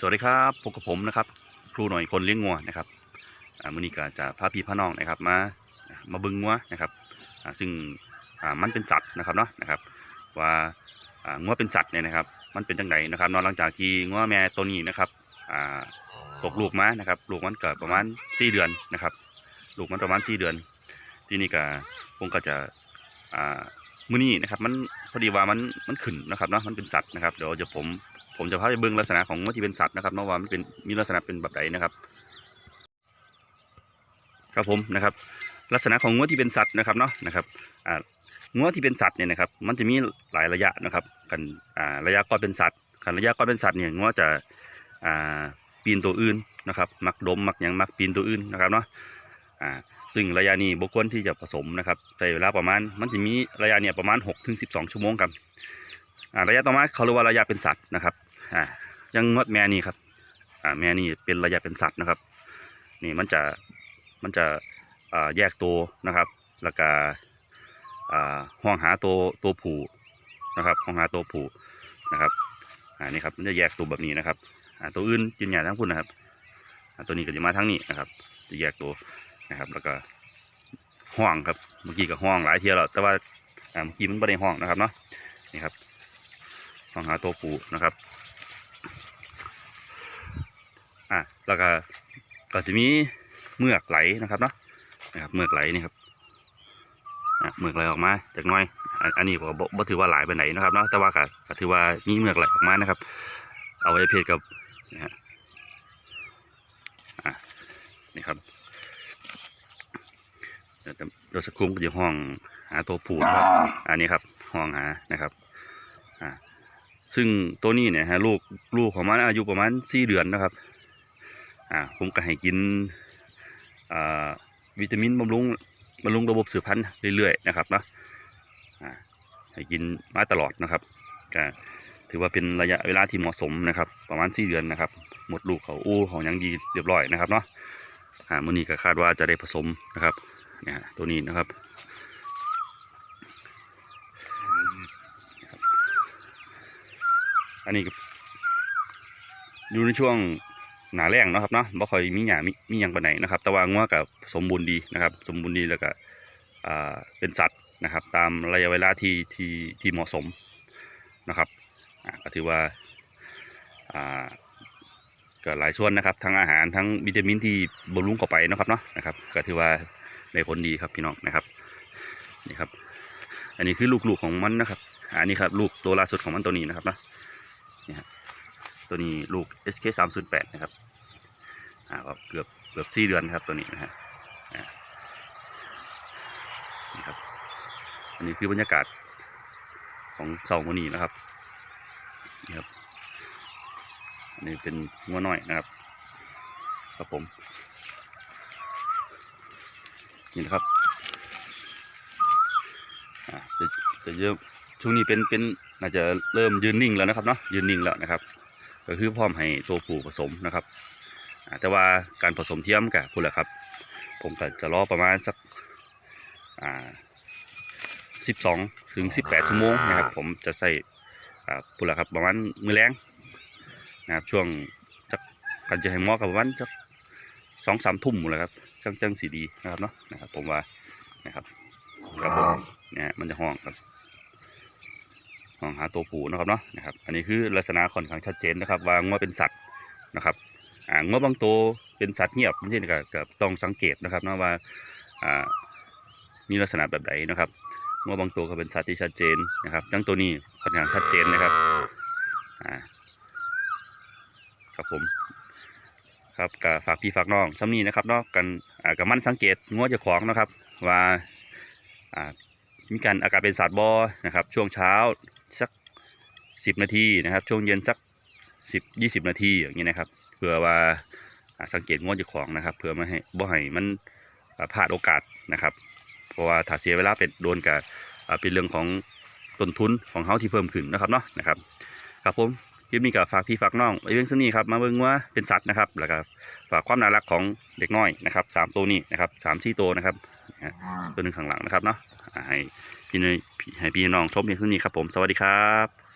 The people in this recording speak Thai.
สวัสดีครับพบกับผมนะครับ ครูหน่อยคนเลี้ยงงัวนะครับอ่ามื้อนี้ก็จะพาพี่พาน้องนะครับมามาบึงงัวนะครับอ่าซึ่งอ่ามันเป็นสัตว์นะครับเนาะนะครับว่าอ่างัวเป็นสัตว์เนี่ยนะครับ มันเป็นจังไดนะครับนอนหลังจากที่งัวแม่ตัวนี้นะครับอ่าตกลูกมานะครับลูกมันเกิดประมาณ4เดือนนะครับลูกมันประมาณ4เดือน ที่นี้ก็ผมก็จะอ่ามื้อนี้นะครับมันพอดีว่ามันมันขึ้นนะครับเนาะมันเป็นสัตว์นะครับเดี๋ยวจะผม ผมจะพาไปเบิ่งลักษณะของงัวที่เป็นสัตว์นะครับเนาะว่ามันเป็นมีลักษณะเป็นแบบใดนนะครับ ครับผมนะครับ ลักษณะของงัวที่เป็นสัตว์นะครับเนาะนะครับอ่างัวที่เป็นสัตว์เนี่ยนะครับ มันจะมีหลายระยะนะครับ กันอ่าระยะก่อนเป็นสัตว์กันระยะก่อนเป็นสัตว์เนี่ยงัวจะอ่าปีนตัวอื่นนะครับมักดมมักยังมักปีนตัวอื่นนะครับเนาะอ่าซึ่งระยะนี้บุคคลที่จะผสมนะครับใช้เวลาประมาณ มันจะมีระยะเนี่ยประมาณ6ถึง12ชั่วโมงครับระยะต่อมาเขาเรียกว่าระยะเป็นสัตว์นะครับ อ่ายังงดแม่นี่ครับ อ่าแม่นี่เป็นระยะเป็นสัตว์นะครับ นี่มันจะมันจะอ่าแยกตัวนะครับ แล้วก็อ่าห้องหาตัวตัวผูนะครับห้องหาตัวผูนะครับอ่านี่ครับมันจะแยกตัวแบบนี้นะครับอ่าตัวอื่นกินหญ้าทั้งพุ่นนะครับอ่าตัวนี้ก็จะมาทั้งนี้นะครับ จะแยกตัวนะครับ แล้วก็ห้องครับเมื่อกี้ก็ห้องหลายเทียแล้วแต่ว่าอ่าเมื่อกี้มันไม่ได้ห้องนะครับเนาะนี่ครับห้องหาตัวผูนะครับ อะ แล้วก็ก็จะมีเมือกไหลนะครับเนาะนะครับเมือกไหลนี่ครับเมือกไหลออกมาจากน้อย อันนี้ผมบ่ถือว่าหลายไปไหนนะครับเนาะแต่ว่าก็ถือว่ามีเมือกไหลออกมานะครับ เอาไว้เพจกับนะฮะนี่ครับเดี๋ยวเดี๋ยวสักครู่ก็จะห้องหาตัวผูนะครับอันนี้ครับห้องหานะครับอะซึ่งตัวนี้เนี่ยฮะลูกลูกของมันอายุประมาณสี่เดือนนะครับ อ่าผมก็ให้กินอ่าวิตามินบำรุงบำรุงระบบสืบพันธุ์เรื่อยๆนะครับเนาะอ่าให้กินมาตลอดนะครับก็ถือว่าเป็นระยะเวลาที่เหมาะสมนะครับ ประมาณสี่เดือนนะครับ หมดลูกเขาอู้ของยังดีเรียบร้อยนะครับเนาะอ่ามื้อนี้ก็คาดว่าจะได้ผสมนะครับเนี่ยตัวนี้นะครับอันนี้อยู่ในช่วง หนาแรงเนาะครับเนาะบ่ค่อยมีหยามีมีหยังปานไหนนะครับ แต่ว่างัวกับสมบูรณ์ดีนะครับ สมบูรณ์ดีแล้วก็อ่าเป็นสัตว์นะครับ ตามระยะเวลาที่ที่ที่เหมาะสมนะครับอ่าก็ถือว่าอ่าก็หลายส่วนนะครับ ทั้งอาหารทั้งวิตามินที่บำรุงเข้าไปนะครับเนาะนะครับก็ถือว่าได้ผลดีครับพี่น้องนะครับนี่ครับ อันนี้คือลูกๆของมันนะครับ อันนี้ครับลูกตัวล่าสุดของมันตัวนี้นะครับเนาะนี่ครับ ตัวนี้ลูก SK 3 0 8นะครับอ่าก็เกือบเกือบสี่เดือนครับตัวนี้นะฮะนี่ครับอันนี้คือบรรยากาศของเสาโมอนีนะครับนี่ครับอันนี้เป็นงัวน้อยนะครับครับผมนี่นะครับอ่าจะจะเยอะช่วงนี้เป็นเป็นน่าจะเริ่มยืนนิ่งแล้วนะครับเนาะยืนนิ่งแล้วนะครับ ก็คือพร้อมให้ตัวผู้ผสมนะครับอ่าแต่ว่าการผสมเทียมกับพูดแหละครับ ผมก็จะรอประมาณสักอ่าสิบสองถึงสิบแปดชั่วโมงนะครับ ผมจะใส่อ่าพูดแหละครับประมาณมือแรงนะครับช่วงจักกันจะให้เหมอกับประมาณสักสองสามทุ่มหมดเลยครับจังจังสีดีนะครับเนาะนะครับ ผมว่านะครับครับผมเนี่ยฮะมันจะห้องครับ ห้องหาตัวผูนะครับเนาะนะครับ อันนี้คือลักษณะค่อนข้างชัดเจนนะครับว่างัวเป็นสัตว์นะครับอ่างัวบางตัวเป็นสัตว์เงียบไม่ใช่ก็ก็ต้องสังเกตนะครับนะว่าอ่ามีลักษณะแบบไหนนะครับงัวบางตัวก็เป็นสัตว์ที่ชัดเจนนะครับดังตัวนี้ค่อนข้างชัดเจนนะครับอ่าครับผมครับก็ฝากพี่ฝากน้องซ้ำนี้นะครับเนาะกันอ่ากับมันสังเกตงัวเจ้าของนะครับว่าอ่ามีการอาการเป็นสัตว์บอนะครับ ช่วงเช้า สักสิบนาทีนะครับ ช่วงเย็นสักสิบยี่สิบนาทีอย่างนี้นะครับเพื่อว่าสังเกตงวดจ้าของนะครับเพื่อไม่ให้บ่ให้มันพลาดโอกาสนะครับ เพราะว่าถ้าเสียเวลาเป็นโดนกับเป็นเรื่องของต้นทุนของเฮาที่เพิ่มขึ้นนะครับเนาะนะครับครับผมคลิปนี้ก็ฝากพี่ฝากน้องไว้เรื่องสนี้ครับมาเบิ่งว่าเป็นสัตว์นะครับแล้วก็ฝากความน่ารักของเด็กน้อยนะครับสามตัวนี้นะครับสามสี่ตัวนะครับตัวหนึ่งข้างหลังนะครับเนาะให้ พี่น้อยให้พี่น้องชมเพียงเท่านี้ครับผม สวัสดีครับ